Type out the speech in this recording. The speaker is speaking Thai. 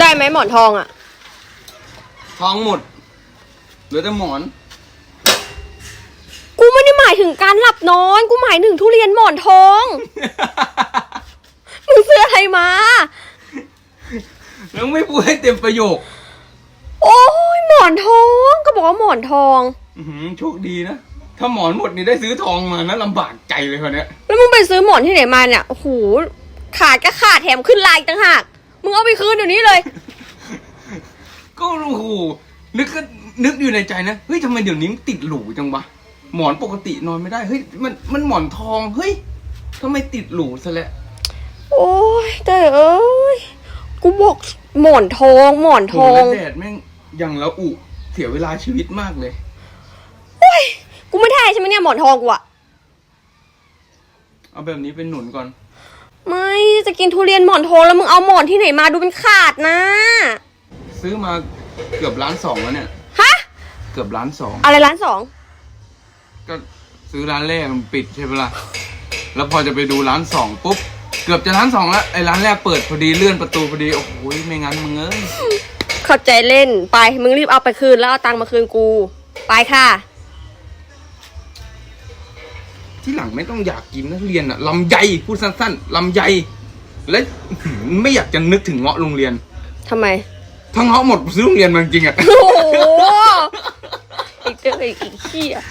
ได้ไหมหมอนทองอะ ทองหมดเหลือแต่หมอน กูไม่ได้หมายถึงการหลับนอน กูหมายถึงทุเรียนหมอนทอง มึงซื้ออะไรมา แล้วไม่พูดให้เต็มประโยค โอ้ยหมอนทอง ก็บอกว่าหมอนทอง อื้อหือโชคดีนะ ถ้าหมอนหมดนี่ได้ซื้อทองมานะลำบากใจเลยคนเนี้ย แล้วมึงไปซื้อหมอนที่ไหนมาเนี่ยโอ้โหขาดก็ขาดแถมขึ้นลายอีกต่างหาก มึงเอาไปคืนเดี๋ยวนี้เลย ก็โอ้โหนึกก็นึกอยู่ในใจนะ เฮ้ยทำไมเดี๋ยวนี้มันติดหรูจังวะ หมอนปกตินอนไม่ได้ เฮ้ย มัน มันหมอนทอง เฮ้ยทำไมติดหรูซะแล้วโอ้ยแต่เอ้ย กูบอกหมอนทอง หมอนทโอ้อโหงแล้วแดดแม่งยังละอุ เสียเวลาชีวิตมากเลยกูไม่ได้ใช่ไหมเนี่ยหมอนทองกูอะเอาแบบนี้เป็นหนุนก่อน ไม่จะกินทุเรียนหมอนทองแล้วมึงเอาหมอนที่ไหนมาดูเป็นขาดนะ ซื้อมาเกือบล้านสองแล้วเนี่ย ฮะ เกือบล้านสอง อะไรร้านสองก็ซื้อร้านแรกมันปิดใช่ปะล่ะ แล้วพอจะไปดูร้านสองปุ๊บ เกือบจะร้านสองแล้วไอ้ร้านแรกเปิดพอดีเลื่อนประตูพอดีโอ้โหไม่งั้นมึงเอ้ย เข้าใจเล่นไปมึงรีบเอาไปคืนแล้วเอาตังค์มาคืนกู ไปค่ะ ที่หลังไม่ต้องอยากกินนะเรียนอะลำไยพูดสั้นๆลำไยและอื้อหือไม่อยากจะนึกถึงเงาะโรงเรียนทำไม ทั้งเงาะหมดซื้อโรงเรียนมาจริงๆอะโอ้โหอีกเจออีกอีกขี้อะ